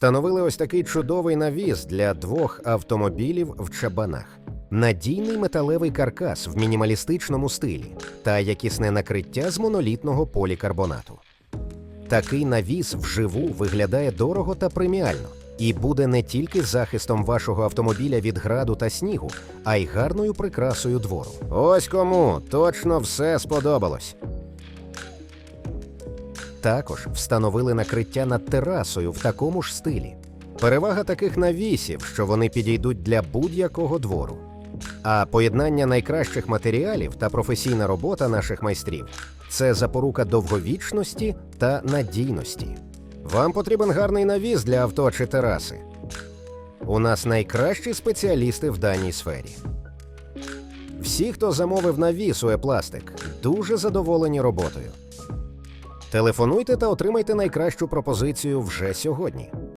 Встановили ось такий чудовий навіс для двох автомобілів в чабанах. Надійний металевий каркас в мінімалістичному стилі та якісне накриття з монолітного полікарбонату. Такий навіс вживу виглядає дорого та преміально і буде не тільки захистом вашого автомобіля від граду та снігу, а й гарною прикрасою двору. Ось кому точно все сподобалось. Також встановили накриття над терасою в такому ж стилі. Перевага таких навісів, що вони підійдуть для будь-якого двору. А поєднання найкращих матеріалів та професійна робота наших майстрів це запорука довговічності та надійності. Вам потрібен гарний навіс для авто чи тераси. У нас найкращі спеціалісти в даній сфері. Всі, хто замовив навіс у Епластик, дуже задоволені роботою. Телефонуйте та отримайте найкращу пропозицію вже сьогодні.